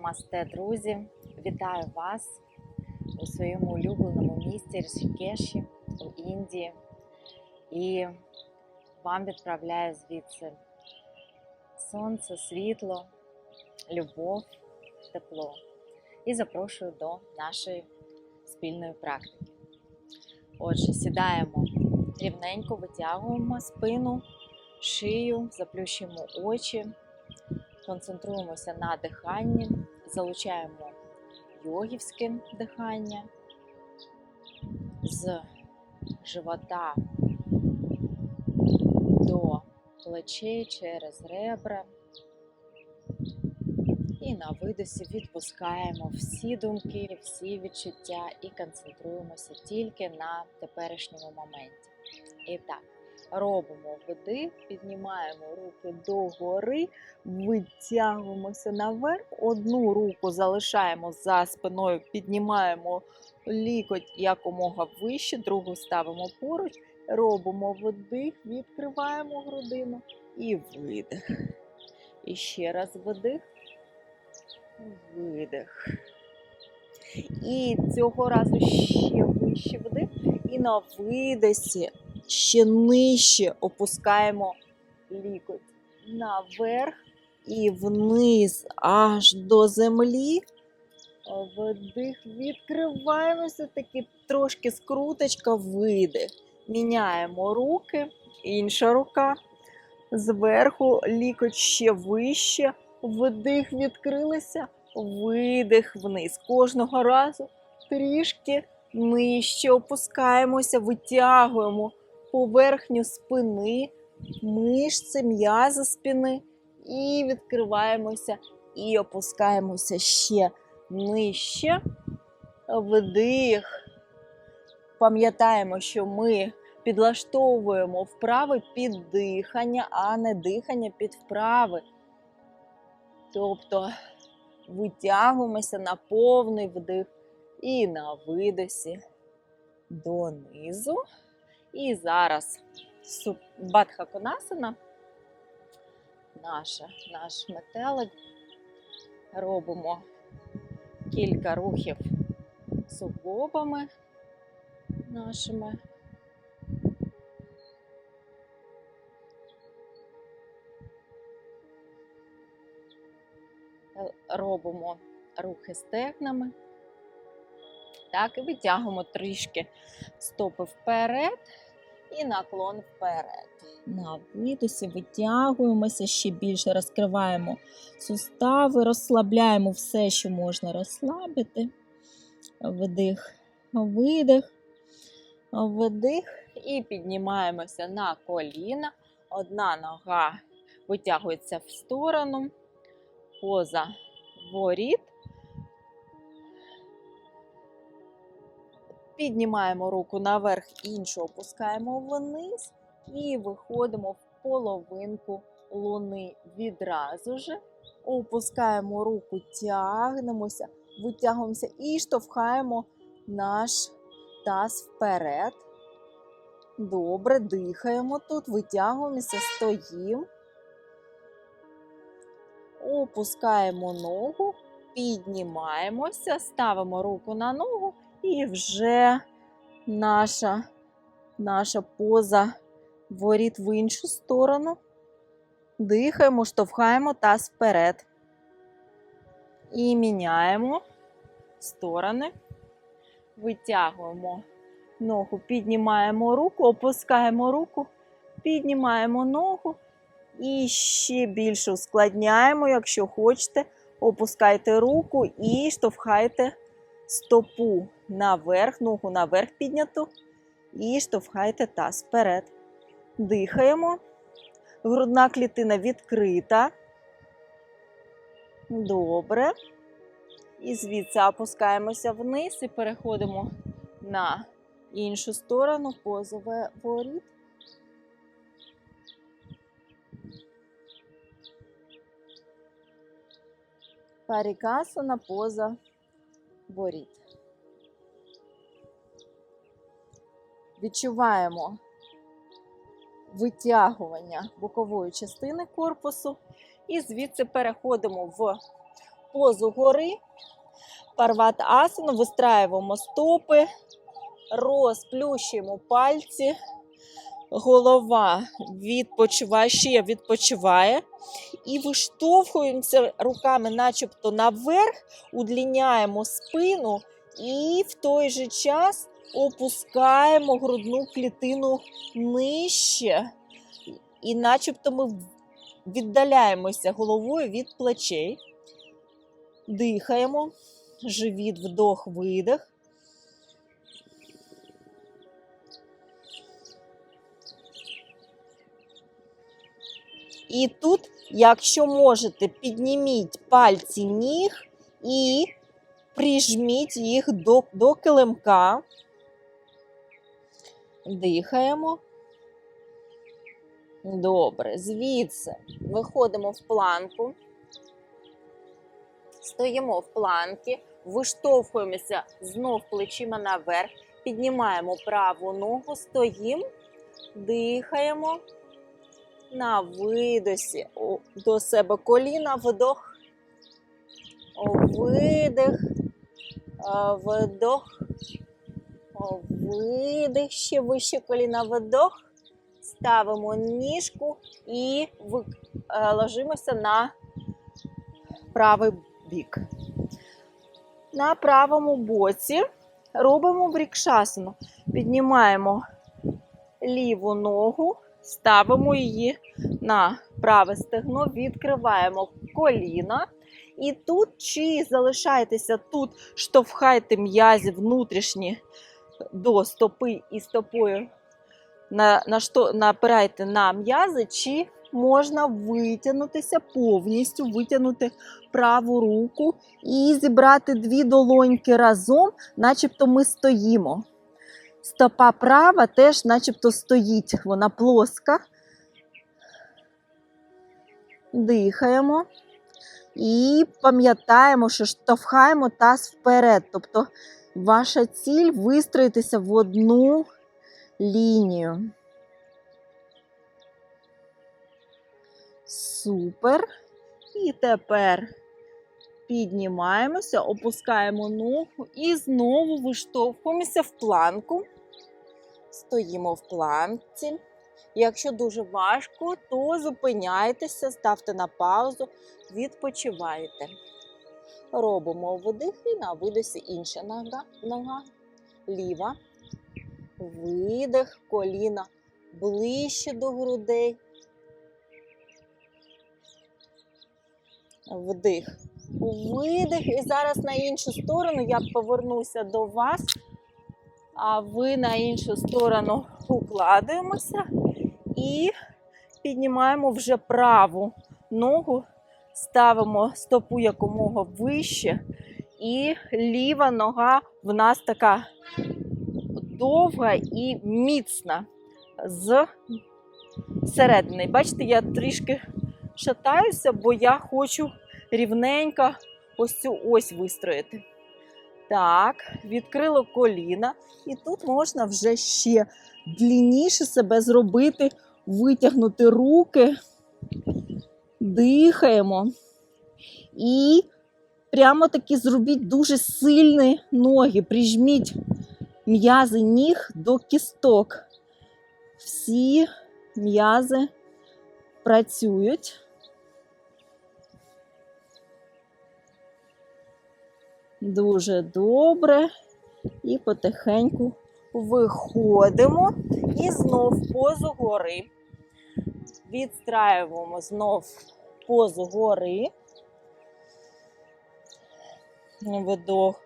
Намасте, друзі! Вітаю вас у своєму улюбленому місті Рішикеші у Індії. І вам відправляю звідси сонце, світло, любов, тепло. І запрошую до нашої спільної практики. Отже, сідаємо рівненько, витягуємо спину, шию, заплющуємо очі концентруємося на диханні, залучаємо йогівське дихання з живота до плечей через ребра. І на видосі відпускаємо всі думки, всі відчуття і концентруємося тільки на теперішньому моменті. І так, робимо вдих, піднімаємо руки догори, витягуємося наверх. Одну руку залишаємо за спиною, піднімаємо лікоть якомога вище, другу ставимо поруч, робимо вдих, відкриваємо грудину і видих. І ще раз вдих, видих. І цього разу ще вище вдих. І на видосі ще нижче опускаємо лікоть наверх і вниз аж до землі. Вдих, відкриваємося, таки трошки скруточка, видих. Міняємо руки, інша рука. Зверху лікоть ще вище. Вдих, відкрилися, видих вниз. Кожного разу трішки нижче опускаємося, витягуємо поверхню спини, мишці, м'язи спини. І відкриваємося і опускаємося ще нижче. Вдих. Пам'ятаємо, що ми підлаштовуємо вправи під дихання, а не дихання під вправи. Тобто витягуємося на повний вдих і на видосі донизу. І зараз Бадхаконасана, наша, наш метелик. Робимо кілька рухів суглобами нашими. Робимо рухи стегнами. Так, і витягуємо трішки стопи вперед і наклон вперед. На видосі витягуємося, ще більше розкриваємо сустави, розслабляємо все, що можна розслабити. Вдих, видих, вдих і піднімаємося на коліна. Одна нога витягується в сторону, поза воріт. Піднімаємо руку наверх, іншу опускаємо вниз і виходимо в половинку луни відразу же. Опускаємо руку, тягнемося, витягуємося і штовхаємо наш таз вперед. Добре, дихаємо тут, витягуємося, стоїмо. Опускаємо ногу, піднімаємося, ставимо руку на ногу. І вже наша, наша поза воріт в іншу сторону. Дихаємо, штовхаємо таз вперед. І міняємо сторони. Витягуємо ногу, піднімаємо руку, опускаємо руку, піднімаємо ногу. І ще більше ускладняємо, якщо хочете, опускайте руку і штовхайте стопу наверх, ногу наверх підняту. І штовхайте таз вперед. Дихаємо. Грудна клітина відкрита. Добре. І звідси опускаємося вниз і переходимо на іншу сторону, позове воріт. Парікасана поза воріт. Відчуваємо витягування бокової частини корпусу і звідси переходимо в позу гори. Парват асану, вистраюємо стопи, розплющуємо пальці, голова відпочиває, ще відпочиває. І виштовхуємося руками, начебто наверх, удліняємо спину і в той же час опускаємо грудну клітину нижче. І начебто ми віддаляємося головою від плечей. Дихаємо. Живіт, вдох, видих. І тут, якщо можете, підніміть пальці ніг і прижміть їх до, до килимка. Дихаємо. Добре, звідси виходимо в планку. Стоїмо в планки, виштовхуємося знов плечима наверх, піднімаємо праву ногу, стоїмо, дихаємо. На видосі до себе коліна, вдох, видих, О, вдох, видих, ще вище коліна, вдох. Ставимо ніжку і е, ложимося на правий бік. На правому боці робимо брікшасану. Піднімаємо ліву ногу, ставимо її на праве стегно, відкриваємо коліна. І тут чи залишаєтеся тут, штовхайте м'язі внутрішні до стопи і стопою на, на що, напирайте на м'язи, чи можна витягнутися повністю, витягнути праву руку і зібрати дві долоньки разом, начебто ми стоїмо. Стопа права теж, начебто, стоїть, вона плоска. Дихаємо. І пам'ятаємо, що штовхаємо таз вперед. Тобто ваша ціль вистроїтися в одну лінію. Супер. І тепер піднімаємося, опускаємо ногу і знову виштовхуємося в планку. Стоїмо в планці. Якщо дуже важко, то зупиняйтеся, ставте на паузу, відпочивайте. Робимо вдих і на видосі інша нога, нога ліва. Видих, коліна ближче до грудей. Вдих. Видих. І зараз на іншу сторону я повернуся до вас, а ви на іншу сторону укладаємося і піднімаємо вже праву ногу, ставимо стопу якомога вище, і ліва нога в нас така довга і міцна з середини. Бачите, я трішки шатаюся, бо я хочу рівненько ось цю ось вистроїти. Так, відкрило коліна, і тут можна вже ще длінніше себе зробити, витягнути руки, дихаємо. І прямо таки зробіть дуже сильні ноги, прижміть м'язи ніг до кісток. Всі м'язи працюють. Дуже добре. І потихеньку виходимо і знов позу гори. Відстраюємо знов позу гори. Вдох,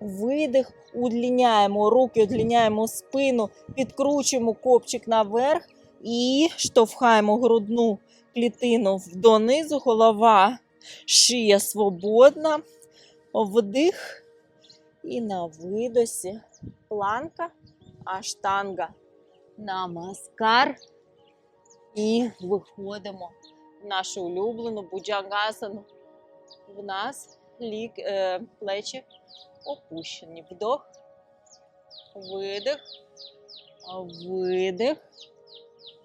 видих, удліняємо руки, удліняємо спину, підкручуємо копчик наверх і штовхаємо грудну клітину донизу, голова, шия свободна. Вдих і на видосі планка, аштанга, намаскар. І виходимо в нашу улюблену буджангасану. В нас лік, е, плечі опущені. Вдох, видих, видих.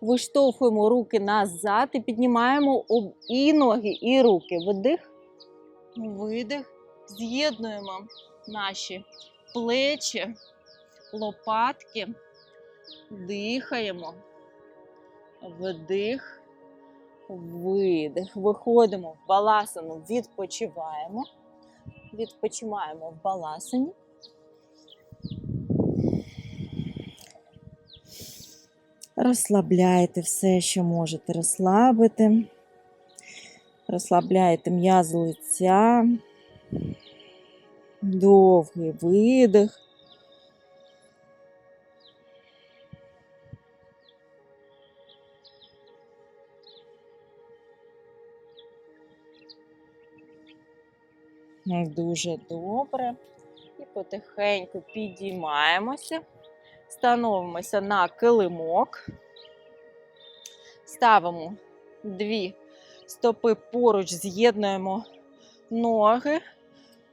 Виштовхуємо руки назад і піднімаємо і ноги, і руки. Вдих, Видих. З'єднуємо наші плечі, лопатки. Дихаємо. Вдих, видих. Виходимо в баласану, відпочиваємо. Відпочиваємо в баласані. Розслабляйте все, що можете розслабити. Розслабляйте м'язи лиця. Довгий видих. Дуже добре. І потихеньку підіймаємося, становимося на килимок, ставимо дві стопи поруч, з'єднуємо ноги,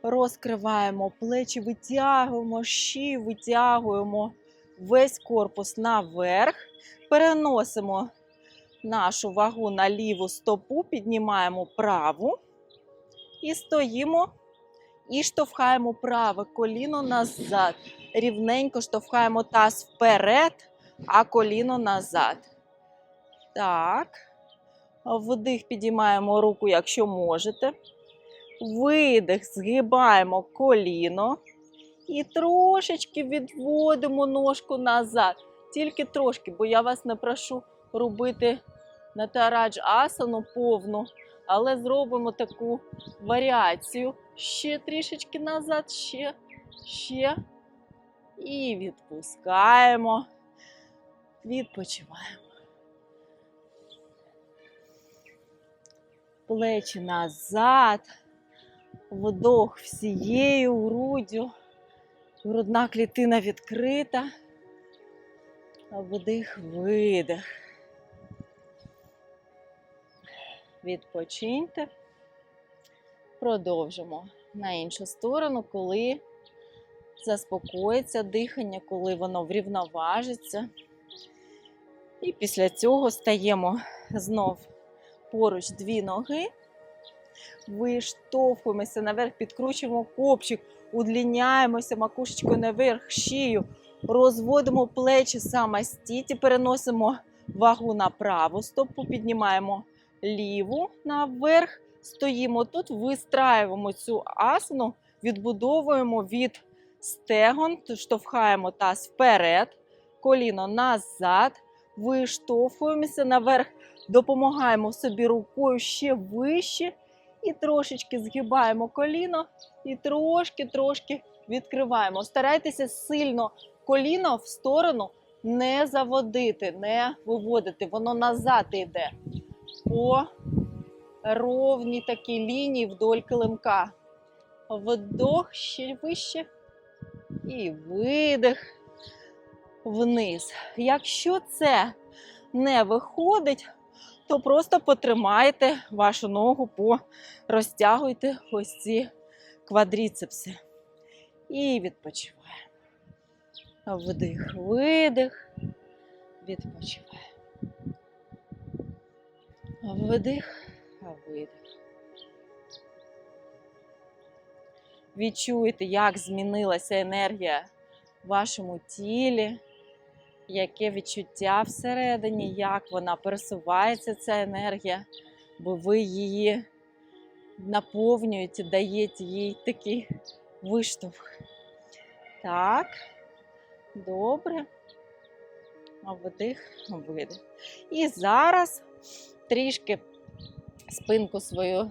розкриваємо плечі, витягуємо шию, витягуємо весь корпус наверх, переносимо нашу вагу на ліву стопу, піднімаємо праву. І стоїмо і штовхаємо праве коліно назад. Рівненько штовхаємо таз вперед, а коліно назад. Так. Вдих підіймаємо руку, якщо можете. Видих, згибаємо коліно. І трошечки відводимо ножку назад. Тільки трошки, бо я вас не прошу робити натарадж асану повну, але зробимо таку варіацію. Ще трішечки назад, ще, ще. І відпускаємо. Відпочиваємо. Плечі назад. Вдох всією груддю. Грудна клітина відкрита. Вдих, видих. Відпочиньте. Продовжимо на іншу сторону, коли заспокоїться дихання, коли воно врівноважиться. І після цього стаємо знов поруч дві ноги, виштовхуємося наверх, підкручуємо копчик, удліняємося макушечкою наверх, шию, розводимо плечі самостійті, переносимо вагу на праву стопу, піднімаємо ліву наверх, стоїмо тут, вистраюємо цю асану, відбудовуємо від стегон, штовхаємо таз вперед, коліно назад, виштовхуємося наверх, допомагаємо собі рукою ще вище і трошечки згибаємо коліно і трошки-трошки відкриваємо. Старайтеся сильно коліно в сторону не заводити, не виводити, воно назад йде по ровній такій лінії вдоль килимка. Вдох ще вище і видих вниз. Якщо це не виходить, то просто потримайте вашу ногу, розтягуйте ось ці квадріцепси. І відпочиваємо. Вдих, видих, відпочиваємо. Вдих, видих. Відчуйте, як змінилася енергія в вашому тілі, яке відчуття всередині, як вона пересувається, ця енергія, бо ви її наповнюєте, даєте їй такий виштовх. Так, добре. Вдих, видих. І зараз трішки спинку свою,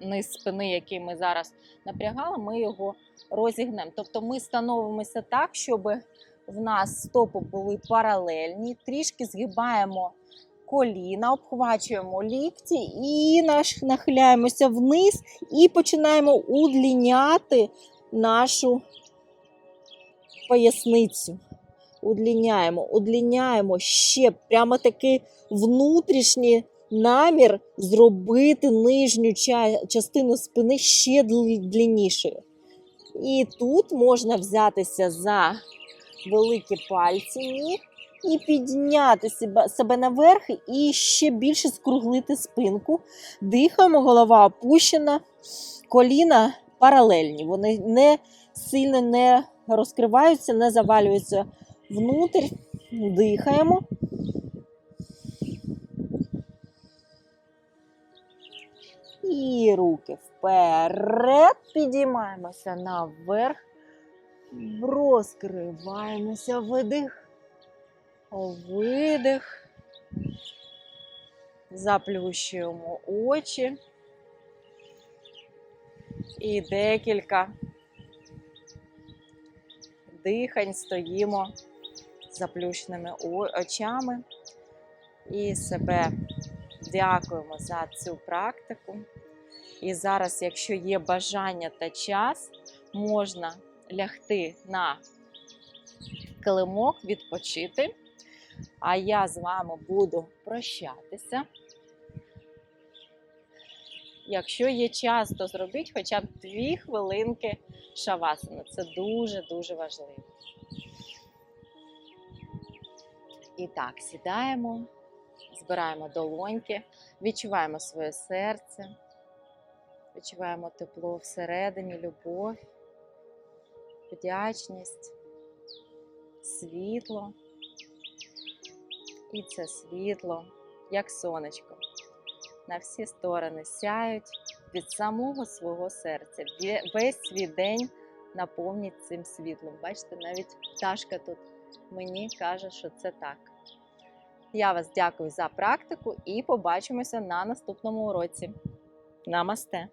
низ спини, який ми зараз напрягали, ми його розігнемо. Тобто ми становимося так, щоб в нас стопи були паралельні, трішки згибаємо коліна, обхвачуємо лікті і нахиляємося вниз і починаємо удліняти нашу поясницю. Удліняємо, удліняємо ще прямо такий внутрішній намір зробити нижню частину спини ще длиннішою. І тут можна взятися за великі пальці ніг і підняти себе наверх і ще більше скруглити спинку. Дихаємо, голова опущена, коліна паралельні. Вони не сильно не розкриваються, не завалюються внутрь. Дихаємо. І руки вперед. Підіймаємося наверх. Розкриваємося. Видих. Видих. Заплющуємо очі. І декілька дихань стоїмо заплющеними очами і себе дякуємо за цю практику. І зараз, якщо є бажання та час, можна лягти на килимок, відпочити. А я з вами буду прощатися. Якщо є час, то зробіть хоча б дві хвилинки шавасани. Це дуже-дуже важливо. І так, сідаємо, збираємо долоньки, відчуваємо своє серце, відчуваємо тепло всередині, любов, вдячність, світло. І це світло, як сонечко, на всі сторони сяють від самого свого серця. Весь свій день наповніть цим світлом. Бачите, навіть пташка тут мені каже, що це так. Я вас дякую за практику і побачимося на наступному уроці. Намасте!